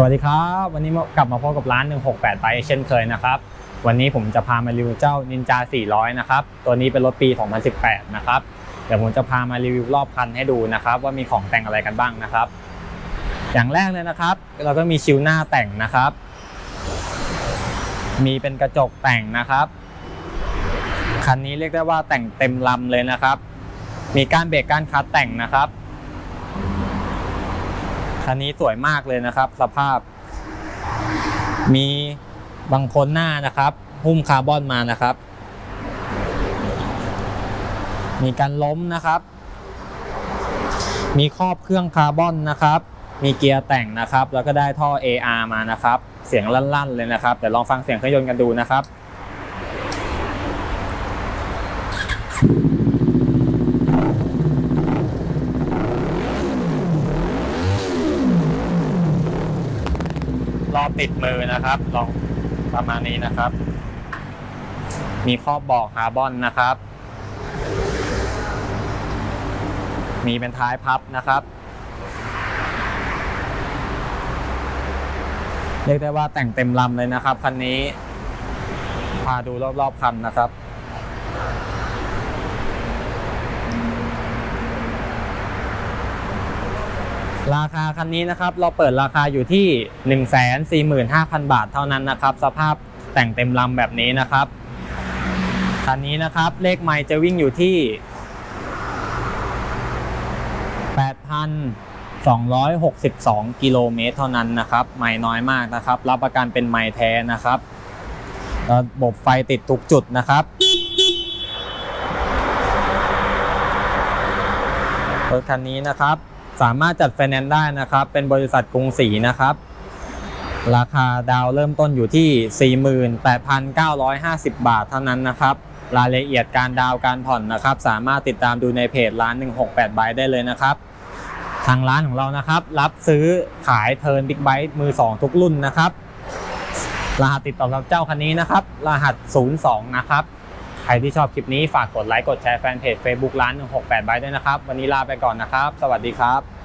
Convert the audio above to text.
สวัสดีครับ วันนี้กลับมาพบกับร้าน 168 ไปเช่นเคยนะครับ วันนี้ผมจะพามารีวิวเจ้า Ninja 400 นะครับ ตัวนี้เป็นรถปี 2018 นะครับ เดี๋ยวผมจะพามารีวิวรอบคันให้ดูนะครับ ว่ามีของแต่งอะไรกันบ้างนะครับ อย่างแรกเลยนะครับ เราก็มีชิวหน้าแต่งนะครับ มีเป็นกระจกแต่งนะครับ คันนี้เรียกได้ว่าแต่งเต็มลำเลยนะครับ มีการเบรกการคัดแต่งนะครับ คันนี้สวยมากเลยนะครับ สภาพ มีบางคนหน้านะครับ หุ้มคาร์บอนมานะครับ มีการล้มนะครับ มีครอบเครื่องคาร์บอนนะครับ มีเกียร์แต่งนะครับ แล้วก็ได้ท่อ AR มานะครับ เสียงลั่นๆเลยนะครับเดี๋ยวลองฟังเสียงเครื่องยนต์กันดูนะครับ รอติดมือนะครับ ลองประมาณนี้นะครับ มีครอบบอกคาร์บอนนะครับ มีเป็นท้ายพับนะครับ เรียกได้ว่าแต่งเต็มลำเลยนะครับคันนี้ พาดูรอบๆคันนะครับ ราคาคันนี้นะครับเราเปิดราคาอยู่ที่ 145,000 บาทเท่านั้นนะครับ สภาพแต่งเต็มลำแบบนี้นะครับ คันนี้นะครับเลขไมล์จะวิ่งอยู่ที่ 8,262 กิโลเมตรเท่านั้นนะครับ ไมล์น้อยมากนะครับ รับประกันเป็นไมล์แท้นะครับระบบไฟติดทุกจุดนะครับรถคันนี้นะครับ สามารถจัดไฟแนนซ์ได้นะครับ เป็นบริษัทกรุงศรีนะครับ ราคาดาวเริ่มต้นอยู่ที่ 48,950 บาทเท่านั้นนะครับ รายละเอียดการดาวการผ่อนนะครับ สามารถติดตามดูในเพจร้าน 168ไบได้เลยนะครับ ทางร้านของเรานะครับ รับซื้อขายเทิร์นบิ๊กไบค์มือ 2 ทุกรุ่นนะครับ รหัสติดต่อกับเจ้าคันนี้นะครับ รหัส 02 นะครับ ครที่ชอบคลิปนี้ฝากกดไลค์กดแชร์แฟนเพจ Facebook ร้าน168ไบด้วยนะครับ วันนี้ลาไปก่อนนะครับ สวัสดีครับ